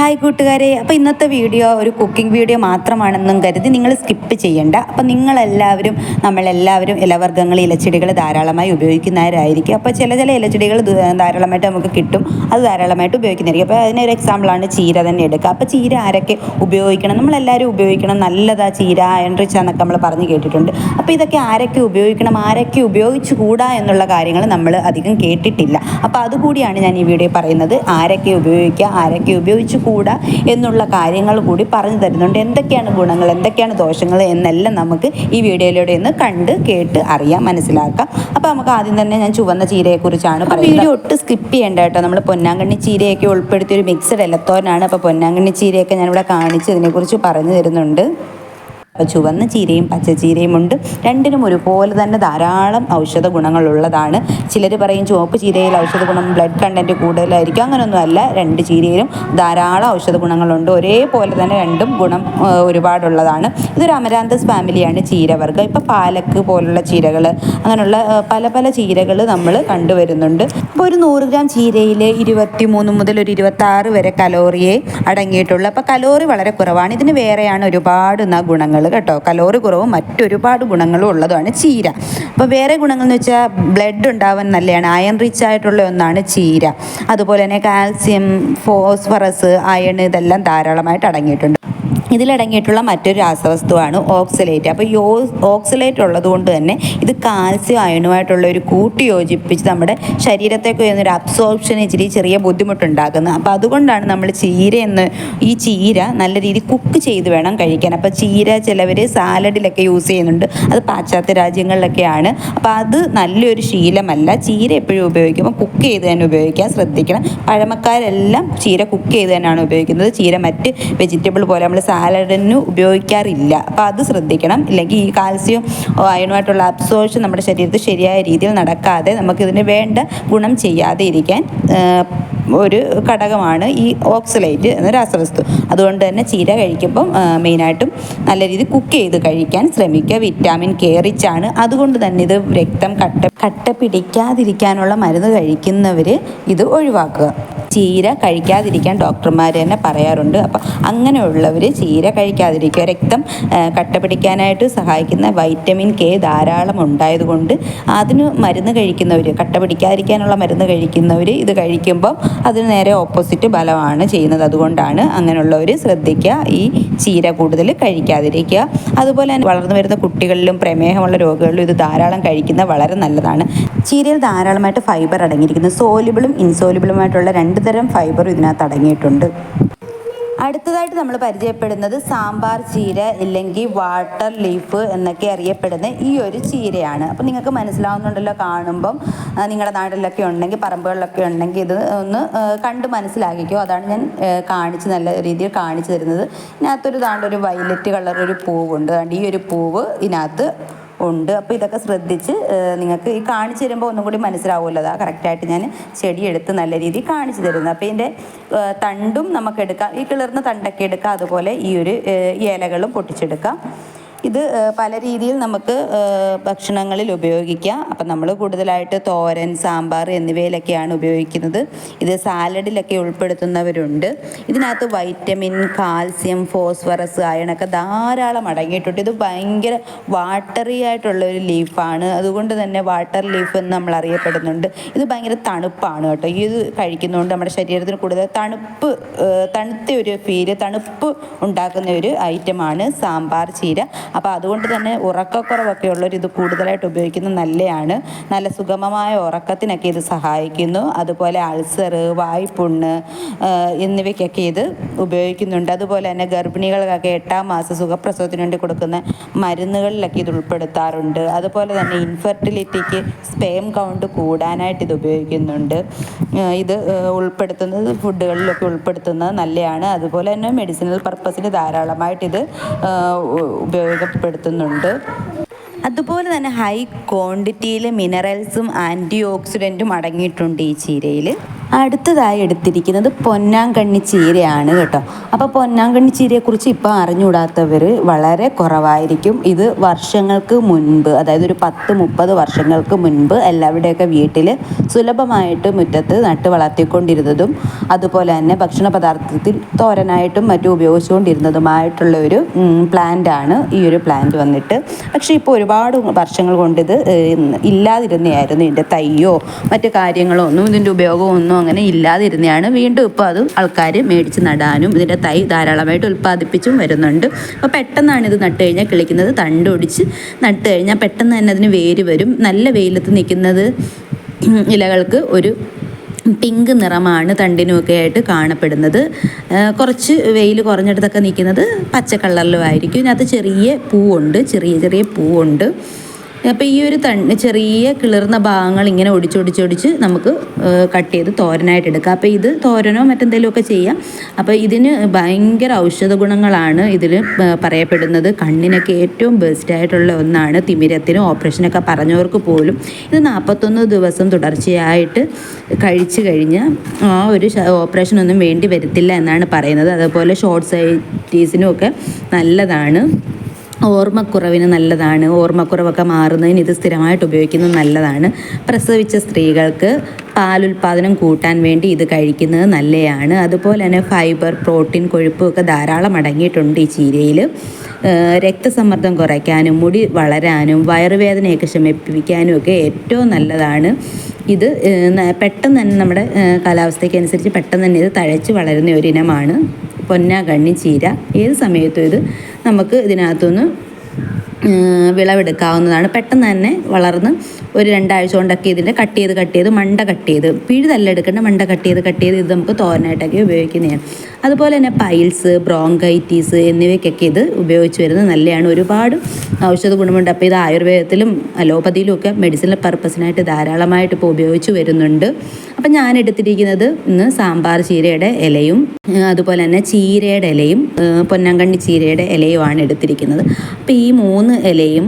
Hi കൂട്ടുകാരെ. അപ്പോൾ ഇന്നത്തെ വീഡിയോ ഒരു കുക്കിംഗ് വീഡിയോ മാത്രമാണെന്നും കരുതി നിങ്ങൾ സ്കിപ്പ് ചെയ്യണ്ട. അപ്പോൾ നിങ്ങളെല്ലാവരും നമ്മളെല്ലാവരും ഇലവർഗങ്ങൾ ഇലച്ചെടികൾ ധാരാളമായി ഉപയോഗിക്കുന്നവരായിരിക്കും. അപ്പോൾ ചില ചില ഇലച്ചെടികൾ ധാരാളമായിട്ട് നമുക്ക് കിട്ടും. അത് ധാരാളമായിട്ട് ഉപയോഗിക്കുന്നതായിരിക്കും. അപ്പോൾ അതിനൊരു എക്സാമ്പിളാണ് ചീര തന്നെ എടുക്കുക. അപ്പോൾ ചീര ആരൊക്കെ ഉപയോഗിക്കണം? നമ്മളെല്ലാവരും ഉപയോഗിക്കണം. നല്ലതാ ചീര എന്നൊക്കെ നമ്മൾ പറഞ്ഞ് കേട്ടിട്ടുണ്ട്. അപ്പോൾ ഇതൊക്കെ ആരൊക്കെ ഉപയോഗിക്കണം? ആരൊക്കെ ഉപയോഗിച്ചു കൂടാ എന്നുള്ള കാര്യങ്ങൾ നമ്മൾ അധികം കേട്ടിട്ടില്ല. അപ്പോൾ അതുകൂടിയാണ് ഞാൻ ഈ വീഡിയോ പറയുന്നത്. ആരൊക്കെ ഉപയോഗിക്കുക? ആരൊക്കെ ഉപയോഗിച്ചു കൂടാ എന്നുള്ള കാര്യങ്ങൾ കൂടി പറഞ്ഞു തരുന്നുണ്ട്. എന്തൊക്കെയാണ് ഗുണങ്ങൾ എന്തൊക്കെയാണ് ദോഷങ്ങൾ എന്നെല്ലാം നമുക്ക് ഈ വീഡിയോയിലൂടെ ഒന്ന് കണ്ട് കേട്ട് അറിയാം മനസ്സിലാക്കാം. അപ്പോൾ നമുക്ക് ആദ്യം തന്നെ ഞാൻ ചുവന്ന ചീരയെക്കുറിച്ചാണ് വീഡിയോ ഒട്ട് സ്കിപ്പ് ചെയ്യേണ്ട കേട്ടോ. നമ്മൾ പൊന്നാങ്കണ്ണി ചീരയൊക്കെ ഉൾപ്പെടുത്തിയ ഒരു മിക്സഡ് ഇലത്തോരനാണ് അപ്പോൾ പൊന്നാങ്കണ്ണി ചീരയൊക്കെ ഞാനിവിടെ കാണിച്ച് ഇതിനെക്കുറിച്ച് പറഞ്ഞു തരുന്നുണ്ട്. അപ്പോൾ ചുവന്ന ചീരയും പച്ചച്ചീരയും ഉണ്ട്. രണ്ടിനും ഒരുപോലെ തന്നെ ധാരാളം ഔഷധ ഗുണങ്ങളുള്ളതാണ്. ചിലർ പറയും ചുവപ്പ് ചീരയിൽ ഔഷധ ഗുണം ബ്ലഡ് കണ്ടന്റ് കൂടുതലായിരിക്കും. അങ്ങനെയൊന്നുമല്ല രണ്ട് ചീരയിലും ധാരാളം ഔഷധ ഗുണങ്ങളുണ്ട്. ഒരേപോലെ തന്നെ രണ്ടും ഗുണം ഒരുപാടുള്ളതാണ്. ഇതൊരു അമരാന്തസ് ഫാമിലിയാണ് ചീരവർഗം. ഇപ്പോൾ പാലക്ക് പോലുള്ള ചീരകൾ അങ്ങനെയുള്ള പല പല ചീരകൾ നമ്മൾ കണ്ടുവരുന്നുണ്ട്. അപ്പോൾ ഒരു നൂറ് ഗ്രാം ചീരയിൽ ഇരുപത്തി മൂന്ന് മുതൽ ഒരു ഇരുപത്തി ആറ് വരെ കലോറിയെ അടങ്ങിയിട്ടുള്ളൂ. അപ്പോൾ കലോറി വളരെ കുറവാണ്. ഇതിന് വേറെയാണ് ഒരുപാട് ഗുണങ്ങൾ കേട്ടോ. കലോറി കുറവും മറ്റൊരുപാട് ഗുണങ്ങളും ഉള്ളതാണ് ചീര. അപ്പോൾ വേറെ ഗുണങ്ങൾ എന്ന് വെച്ചാൽ ബ്ലഡ് ഉണ്ടാവാൻ നല്ലതാണ് അയൺ റിച്ച് ആയിട്ടുള്ള ഒന്നാണ് ചീര. അതുപോലെ തന്നെ കാൽസ്യം ഫോസ്ഫറസ് അയൺ ഇതെല്ലാം ധാരാളമായിട്ട് അടങ്ങിയിട്ടുണ്ട്. ഇതിലടങ്ങിയിട്ടുള്ള മറ്റൊരു രാസവസ്തുവാണ് ഓക്സലേറ്റ്. അപ്പോൾ യോ ഓക്സലേറ്റ് ഉള്ളത് കൊണ്ട് തന്നെ ഇത് കാൽസ്യം അയണുമായിട്ടുള്ള ഒരു കൂട്ടി യോജിപ്പിച്ച് നമ്മുടെ ശരീരത്തേക്ക് ഒരു അബ്സോർപ്ഷൻ ഇച്ചിരി ചെറിയ ബുദ്ധിമുട്ടുണ്ടാക്കുന്നത് അപ്പോൾ അതുകൊണ്ടാണ് നമ്മൾ ചീര എന്ന് ഈ ചീര നല്ല രീതിയിൽ കുക്ക് ചെയ്ത് വേണം കഴിക്കാൻ. അപ്പോൾ ചീര ചിലവർ സാലഡിലൊക്കെ യൂസ് ചെയ്യുന്നുണ്ട്. അത് പാശ്ചാത്യ രാജ്യങ്ങളിലൊക്കെയാണ്. അപ്പോൾ അത് നല്ലൊരു ശീലമല്ല. ചീര എപ്പോഴും ഉപയോഗിക്കുമ്പോൾ കുക്ക് ചെയ്ത് തന്നെ ഉപയോഗിക്കാൻ ശ്രദ്ധിക്കണം. പഴമക്കാരെല്ലാം ചീര കുക്ക് ചെയ്ത് തന്നെയാണ് ഉപയോഗിക്കുന്നത്. ചീര മറ്റ് വെജിറ്റബിൾ പോലെ നമ്മൾ സാലഡിന് ഉപയോഗിക്കാറില്ല. അപ്പോൾ അത് ശ്രദ്ധിക്കണം. ഇല്ലെങ്കിൽ ഈ കാൽസ്യം അയണുമായിട്ടുള്ള അബ്സോർഷൻ നമ്മുടെ ശരീരത്തിൽ ശരിയായ രീതിയിൽ നടക്കാതെ നമുക്കിതിന് വേണ്ട ഗുണം ചെയ്യാതെ ഇരിക്കാൻ ഒരു ഘടകമാണ് ഈ ഓക്സലേറ്റ് എന്ന രാസവസ്തു അതുകൊണ്ട് തന്നെ ചീര കഴിക്കുമ്പം മെയിനായിട്ടും നല്ല രീതിയിൽ കുക്ക് ചെയ്ത് കഴിക്കാൻ ശ്രമിക്കുക. വിറ്റാമിൻ കെ റിച്ച് ആണ്. അതുകൊണ്ട് തന്നെ ഇത് രക്തം കട്ട കട്ട പിടിക്കാതിരിക്കാനുള്ള മരുന്ന് കഴിക്കുന്നവർ ഇത് ഒഴിവാക്കുക. ചീര കഴിക്കാതിരിക്കാൻ ഡോക്ടർമാർ തന്നെ പറയാറുണ്ട്. അപ്പം അങ്ങനെയുള്ളവർ ചീര കഴിക്കാതിരിക്കുക. രക്തം കട്ട പിടിക്കാനായിട്ട് സഹായിക്കുന്ന വൈറ്റമിൻ കെ ധാരാളം ഉണ്ടായതുകൊണ്ട് അതിന് മരുന്ന് കഴിക്കുന്നവർ കട്ട പിടിക്കാതിരിക്കാനുള്ള മരുന്ന് കഴിക്കുന്നവർ ഇത് കഴിക്കുമ്പം അതിന് നേരെ ഓപ്പോസിറ്റ് ഫലമാണ് ചെയ്യുന്നത്. അതുകൊണ്ടാണ് അങ്ങനെയുള്ളവർ ശ്രദ്ധിക്കുക. ഈ ചീര കൂടുതൽ കഴിക്കാതിരിക്കുക. അതുപോലെ തന്നെ വളർന്നു വരുന്ന കുട്ടികളിലും പ്രമേഹമുള്ള രോഗികളിലും ഇത് ധാരാളം കഴിക്കുന്നത് വളരെ നല്ലതാണ്. ചീരയിൽ ധാരാളമായിട്ട് ഫൈബർ അടങ്ങിയിരിക്കുന്നു. സോലിബിളും ഇൻസോലിബിളുമായിട്ടുള്ള രണ്ട് തരം ഫൈബർ ഇതിനകത്ത് അടങ്ങിയിട്ടുണ്ട്. അടുത്തതായിട്ട് നമ്മൾ പരിചയപ്പെടുന്നത് സാമ്പാർ ചീര ഇല്ലെങ്കിൽ വാട്ടർ ലീഫ് എന്നൊക്കെ അറിയപ്പെടുന്ന ഈ ഒരു ചീരയാണ്. അപ്പോൾ നിങ്ങൾക്ക് മനസ്സിലാവുന്നുണ്ടല്ലോ കാണുമ്പം നിങ്ങളുടെ നാട്ടിലൊക്കെ ഉണ്ടെങ്കിൽ പറമ്പുകളിലൊക്കെ ഉണ്ടെങ്കിൽ ഇത് ഒന്ന് കണ്ട് മനസ്സിലാക്കിക്കോ. അതാണ് ഞാൻ കാണിച്ച് നല്ല രീതിയിൽ കാണിച്ചു തരുന്നത്. ഇതിനകത്തൊരു താണ്ട് ഒരു വയലറ്റ് കളർ ഒരു പൂവുണ്ട്. അതുകൊണ്ട് ഈ ഒരു പൂവ് ഇതിനകത്ത് ഉണ്ട്. അപ്പോൾ ഇതൊക്കെ ശ്രദ്ധിച്ച് നിങ്ങൾക്ക് ഈ കാണിച്ചു തരുമ്പോൾ ഒന്നും കൂടി മനസ്സിലാവുമല്ലോ. അതാ കറക്റ്റായിട്ട് ഞാൻ ചെടി എടുത്ത് നല്ല രീതിയിൽ കാണിച്ചു തരുന്നത്. അപ്പോൾ ഇതിന്റെ തണ്ടും നമുക്ക് എടുക്കാം. ഈ കിളിർന്ന തണ്ടൊക്കെ എടുക്കാം. അതുപോലെ ഈ ഒരു ഇലകളും പൊട്ടിച്ചെടുക്കാം. ഇത് പല രീതിയിൽ നമുക്ക് ഭക്ഷണങ്ങളിൽ ഉപയോഗിക്കാം. അപ്പം നമ്മൾ കൂടുതലായിട്ട് തോരൻ സാമ്പാർ എന്നിവയിലൊക്കെയാണ് ഉപയോഗിക്കുന്നത്. ഇത് സാലഡിലൊക്കെ ഉൾപ്പെടുത്തുന്നവരുണ്ട്. ഇതിനകത്ത് വൈറ്റമിൻ കാൽസ്യം ഫോസ്ഫറസ് അയണൊക്കെ ധാരാളം അടങ്ങിയിട്ടുണ്ട്. ഇത് ഭയങ്കര വാട്ടറി ആയിട്ടുള്ള ഒരു ലീഫാണ്. അതുകൊണ്ട് തന്നെ വാട്ടർ ലീഫ് എന്ന് നമ്മൾ അറിയപ്പെടുന്നുണ്ട്. ഇത് ഭയങ്കര തണുപ്പാണ് കേട്ടോ. ഇത് കഴിക്കുന്നതുകൊണ്ട് നമ്മുടെ ശരീരത്തിന് കൂടുതൽ തണുപ്പ് തണുത്ത ഒരു ഫീൽ തണുപ്പ് ഉണ്ടാക്കുന്ന ഒരു ഐറ്റമാണ് സാമ്പാർ ചീര. അപ്പോൾ അതുകൊണ്ട് തന്നെ ഉറക്കക്കുറവൊക്കെ ഉള്ളവർ ഇത് കൂടുതലായിട്ട് ഉപയോഗിക്കുന്നത് നല്ലതാണ് നല്ല സുഗമമായ ഉറക്കത്തിനൊക്കെ ഇത് സഹായിക്കുന്നു. അതുപോലെ അൾസർ വായ്പുണ്ണ് എന്നിവയ്ക്കൊക്കെ ഇത് ഉപയോഗിക്കുന്നുണ്ട്. അതുപോലെ തന്നെ ഗർഭിണികൾക്കൊക്കെ എട്ടാം മാസം സുഖപ്രസവത്തിന് വേണ്ടി കൊടുക്കുന്ന മരുന്നുകളിലൊക്കെ ഇത് ഉൾപ്പെടുത്താറുണ്ട്. അതുപോലെ തന്നെ ഇൻഫെർട്ടിലിറ്റിക്ക് സ്പേം കൗണ്ട് കൂടാനായിട്ട് ഇത് ഉപയോഗിക്കുന്നുണ്ട്. ഇത് ഉൾപ്പെടുത്തുന്നത് ഫുഡുകളിലൊക്കെ ഉൾപ്പെടുത്തുന്നത് നല്ലതാണ് അതുപോലെ തന്നെ മെഡിസിനൽ പർപ്പസിന് ധാരാളമായിട്ട് ഇത് ഉപയോഗപ്പെടുത്തുന്നുണ്ട് അതുപോലെ തന്നെ ഹൈ ക്വാണ്ടിറ്റിയിൽ മിനറൽസും ആന്റി ഓക്സിഡന്റും അടങ്ങിയിട്ടുണ്ട് ഈ ചീരയിൽ അടുത്തതായി എടുത്തിരിക്കുന്നത് പൊന്നാങ്കണ്ണി ചീരയാണ് കേട്ടോ. അപ്പോൾ പൊന്നാങ്കണ്ണി ചീരയെക്കുറിച്ച് ഇപ്പോൾ അറിഞ്ഞുകൂടാത്തവർ വളരെ കുറവായിരിക്കും. ഇത് വർഷങ്ങൾക്ക് മുൻപ് അതായത് ഒരു പത്ത് മുപ്പത് വർഷങ്ങൾക്ക് മുൻപ് എല്ലാവരുടെയൊക്കെ വീട്ടിൽ സുലഭമായിട്ട് മുറ്റത്ത് നട്ട് വളർത്തിക്കൊണ്ടിരുന്നതും അതുപോലെ തന്നെ ഭക്ഷണ പദാർത്ഥത്തിൽ തോരനായിട്ടും മറ്റും ഉപയോഗിച്ചുകൊണ്ടിരുന്നതുമായിട്ടുള്ള ഒരു പ്ലാന്റ് ആണ് ഈ ഒരു പ്ലാന്റ് വന്നിട്ട്. പക്ഷേ ഇപ്പോൾ ഒരുപാട് വർഷങ്ങൾ കൊണ്ട് ഇത് ഇല്ലാതിരുന്നതായിരുന്നു. ഇതിന്റെ തയ്യോ മറ്റു കാര്യങ്ങളോ ഒന്നും ഇതിന്റെ ഉപയോഗമോ ഒന്നും അങ്ങനെ ഇല്ലാതിരുന്നതാണ് വീണ്ടും ഇപ്പോൾ അത് ആൾക്കാർ മേടിച്ച് നടാനും ഇതിന്റെ തൈ ധാരാളമായിട്ട് ഉൽപ്പാദിപ്പിച്ചും വരുന്നുണ്ട്. അപ്പോൾ പെട്ടെന്നാണ് ഇത് നട്ട് കഴിഞ്ഞാൽ കിളിക്കുന്നത്. തണ്ടൊടിച്ച് നട്ട് കഴിഞ്ഞാൽ പെട്ടെന്ന് തന്നെ അതിന് വേര് വരും. നല്ല വെയിലത്ത് നിൽക്കുന്നത് ഇലകൾക്ക് ഒരു പിങ്ക് നിറമാണ് തണ്ടിനുമൊക്കെ ആയിട്ട് കാണപ്പെടുന്നത്. കുറച്ച് വെയിൽ കുറഞ്ഞിടത്തൊക്കെ നിൽക്കുന്നത് പച്ച കളറിലും ആയിരിക്കും. ഇതിനകത്ത് ചെറിയ പൂവുണ്ട്. ചെറിയ ചെറിയ പൂവുണ്ട്. അപ്പോൾ ഈ ഒരു തണ്ട് ചെറിയ കിളിർന്ന ഭാഗങ്ങൾ ഇങ്ങനെ ഒടിച്ചൊടിച്ചൊടിച്ച് നമുക്ക് കട്ട് ചെയ്ത് തോരനായിട്ട് എടുക്കാം. അപ്പോൾ ഇത് തോരനോ മറ്റെന്തെങ്കിലുമൊക്കെ ചെയ്യാം. അപ്പോൾ ഇതിന് ഭയങ്കര ഔഷധ ഗുണങ്ങളാണ് ഇതിൽ പറയപ്പെടുന്നത്. കണ്ണിനൊക്കെ ഏറ്റവും ബെസ്റ്റ് ആയിട്ടുള്ള ഒന്നാണ് തിമിരത്തിന് ഓപ്പറേഷനൊക്കെ പറഞ്ഞവർക്ക് പോലും. ഇത് നാൽപ്പത്തൊന്ന് ദിവസം തുടർച്ചയായിട്ട് കഴിച്ചു കഴിഞ്ഞാൽ ആ ഒരു ഓപ്പറേഷനൊന്നും വേണ്ടി വരത്തില്ല എന്നാണ് പറയുന്നത്. അതുപോലെ ഷോർട്ട് സൈറ്റീസിനും ഒക്കെ നല്ലതാണ്. ഓർമ്മക്കുറവിന് നല്ലതാണ്. ഓർമ്മക്കുറവൊക്കെ മാറുന്നതിന് ഇത് സ്ഥിരമായിട്ട് ഉപയോഗിക്കുന്നത് നല്ലതാണ്. പ്രസവിച്ച സ്ത്രീകൾക്ക് പാലുൽപാദനം കൂട്ടാൻ വേണ്ടി ഇത് കഴിക്കുന്നത് നല്ലതാണ് അതുപോലെ തന്നെ ഫൈബർ പ്രോട്ടീൻ കൊഴുപ്പൊക്കെ ധാരാളം അടങ്ങിയിട്ടുണ്ട് ഈ ചീരയിൽ രക്തസമ്മർദ്ദം കുറയ്ക്കാനും മുടി വളരാനും വയറുവേദനയൊക്കെ ശമിപ്പിക്കാനും ഒക്കെ ഏറ്റവും നല്ലതാണ്. ഇത് പെട്ടെന്ന് തന്നെ നമ്മുടെ കാലാവസ്ഥയ്ക്ക് അനുസരിച്ച് പെട്ടെന്ന് തന്നെ ഇത് തഴച്ച് വളരുന്ന ഒരു ഇനമാണ്. പൊന്നാകണ്ണി ചീര. ഏത് സമയത്തും ഇത് നമുക്ക് ഇതിനകത്തുനിന്ന് വിളവെടുക്കാവുന്നതാണ്. പെട്ടെന്ന് തന്നെ വളർന്ന് ഒരു രണ്ടാഴ്ച കൊണ്ടൊക്കെ ഇതിന്റെ കട്ട് ചെയ്ത് കട്ട് ചെയ്ത് മണ്ട കട്ട് ചെയ്ത് പിഴുതല്ല എടുക്കേണ്ട മണ്ട കട്ട് ചെയ്ത് കട്ട് ചെയ്ത് ഇത് നമുക്ക് തോരനായിട്ടൊക്കെ ഉപയോഗിക്കുന്നതാണ്. അതുപോലെ തന്നെ പൈൽസ് ബ്രോങ്കൈറ്റീസ് എന്നിവയ്ക്കൊക്കെ ഇത് ഉപയോഗിച്ച് വരുന്നത് നല്ലതാണ്. ഒരുപാട് ഔഷധ ഗുണമുണ്ട്. അപ്പോൾ ഇത് ആയുർവേദത്തിലും അലോപ്പതിയിലും ഒക്കെ മെഡിസിനൽ പർപ്പസിനായിട്ട് ധാരാളമായിട്ട് ഇപ്പോൾ ഉപയോഗിച്ച് വരുന്നുണ്ട്. അപ്പം ഞാൻ എടുത്തിരിക്കുന്നത് ഇന്ന് സാമ്പാർ ചീരയുടെ ഇലയും അതുപോലെ തന്നെ ചീരയുടെ ഇലയും പൊന്നങ്കണ്ണി ചീരയുടെ ഇലയുമാണ് എടുത്തിരിക്കുന്നത്. അപ്പോൾ ഈ മൂന്ന് ഇലയും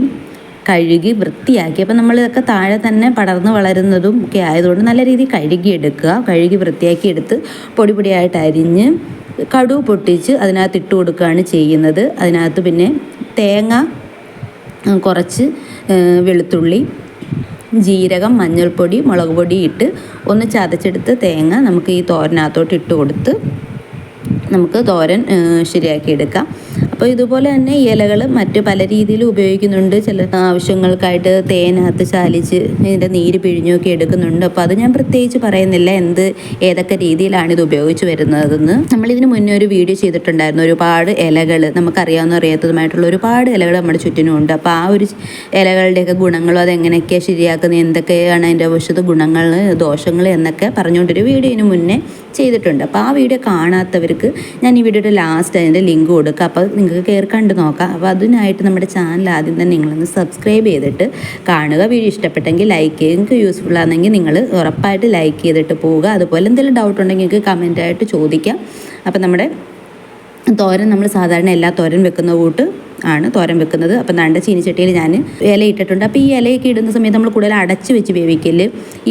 കഴുകി വൃത്തിയാക്കി. അപ്പം നമ്മളിതൊക്കെ താഴെ തന്നെ പടർന്ന് വളരുന്നതും ഒക്കെ ആയതുകൊണ്ട് നല്ല രീതിയിൽ കഴുകിയെടുക്കുക. കഴുകി വൃത്തിയാക്കി എടുത്ത് പൊടി പൊടിയായിട്ട് അരിഞ്ഞ് കടു പൊട്ടിച്ച് അതിനകത്ത് ഇട്ട് കൊടുക്കുകയാണ് ചെയ്യുന്നത്. അതിനകത്ത് പിന്നെ തേങ്ങ കുറച്ച് വെളുത്തുള്ളി ജീരകം മഞ്ഞൾപ്പൊടി മുളക് പൊടി ഇട്ട് ഒന്ന് ചതച്ചെടുത്ത് തേങ്ങ നമുക്ക് ഈ തോരനകത്തോട്ട് ഇട്ട് കൊടുത്ത് നമുക്ക് തോരൻ ശരിയാക്കി എടുക്കാം. അപ്പോൾ ഇതുപോലെ തന്നെ ഇലകൾ മറ്റ് പല രീതിയിൽ ഉപയോഗിക്കുന്നുണ്ട്. ചില ആവശ്യങ്ങൾക്കായിട്ട് തേനകത്ത് ചാലിച്ച് ഇതിന്റെ നീര് പിഴിഞ്ഞൊക്കെ എടുക്കുന്നുണ്ട്. അപ്പോൾ അത് ഞാൻ പ്രത്യേകിച്ച് പറയുന്നില്ല. എന്ത് ഏതൊക്കെ രീതിയിലാണ് ഇത് ഉപയോഗിച്ച് വരുന്നതെന്ന്. നമ്മളിതിന് മുന്നേ ഒരു വീഡിയോ ചെയ്തിട്ടുണ്ടായിരുന്നു. ഒരുപാട് ഇലകൾ നമുക്കറിയാവുന്ന അറിയാത്തതുമായിട്ടുള്ള ഒരുപാട് ഇലകൾ നമ്മുടെ ചുറ്റിനുമുണ്ട് അപ്പോൾ ആ ഒരു ഇലകളുടെയൊക്കെ ഗുണങ്ങളും അതെങ്ങനെയൊക്കെയാണ് ശരിയാക്കുന്നത്? എന്തൊക്കെയാണ് അതിന്റെ ഔഷധ ഗുണങ്ങൾ ദോഷങ്ങൾ എന്നൊക്കെ പറഞ്ഞുകൊണ്ടൊരു ഇതിനു മുന്നേ ചെയ്തിട്ടുണ്ട്. അപ്പോൾ ആ വീഡിയോ കാണാത്തവർക്ക് ഞാൻ ഈ വീഡിയോയുടെ ലാസ്റ്റ് അതിന്റെ ലിങ്ക് കൊടുക്കുക അപ്പോൾ നിങ്ങൾക്ക് കയറി കണ്ട് നോക്കാം. അപ്പോൾ അതിനായിട്ട് നമ്മുടെ ചാനൽ ആദ്യം തന്നെ നിങ്ങളൊന്ന് സബ്സ്ക്രൈബ് ചെയ്തിട്ട് കാണുക. വീഡിയോ ഇഷ്ടപ്പെട്ടെങ്കിൽ ലൈക്ക് ചെയ്യുക. നിങ്ങൾക്ക് യൂസ്ഫുൾ ആണെങ്കിൽ നിങ്ങൾ ഉറപ്പായിട്ട് ലൈക്ക് ചെയ്തിട്ട് പോവുക. അതുപോലെ എന്തെങ്കിലും ഡൗട്ട് ഉണ്ടെങ്കിൽ നിങ്ങൾക്ക് കമന്റായിട്ട് ചോദിക്കാം. അപ്പോൾ നമ്മുടെ തോരൻ നമ്മൾ സാധാരണ എല്ലാ തോരൻ വെക്കുന്ന കൂട്ട് ആണ് തോരൻ വെക്കുന്നത്. അപ്പം നണ്ട ചീനിച്ചട്ടിയിൽ ഞാൻ ഇല ഇട്ടിട്ടുണ്ട്. അപ്പോൾ ഈ ഇലയൊക്കെ ഇടുന്ന സമയത്ത് നമ്മൾ കൂടുതൽ അടച്ച് വെച്ച് വേവിക്കൽ.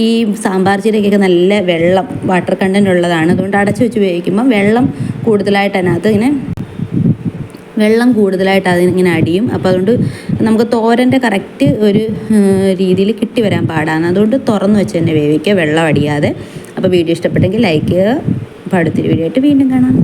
ഈ സാമ്പാർ ചീരയ്ക്കൊക്കെ നല്ല വെള്ളം വാട്ടർ കണ്ടന്റ് ഉള്ളതാണ്. അതുകൊണ്ട് അടച്ച് വെച്ച് വേവിക്കുമ്പോൾ വെള്ളം കൂടുതലായിട്ട് അതിനകത്ത് ഇങ്ങനെ വെള്ളം കൂടുതലായിട്ട് അതിനിങ്ങനെ അടിയും. അപ്പോൾ അതുകൊണ്ട് നമുക്ക് തോരന്റെ കറക്റ്റ് ഒരു രീതിയിൽ കിട്ടി വരാൻ പാടാണ്. അതുകൊണ്ട് തുറന്ന് വെച്ച് തന്നെ വേവിക്കുക വെള്ളം അടിയാതെ. അപ്പോൾ വീഡിയോ ഇഷ്ടപ്പെട്ടെങ്കിൽ ലൈക്ക് ചെയ്യുക. അപ്പോൾ അടുത്തൊരു വീഡിയോ ആയിട്ട് വീണ്ടും കാണാം.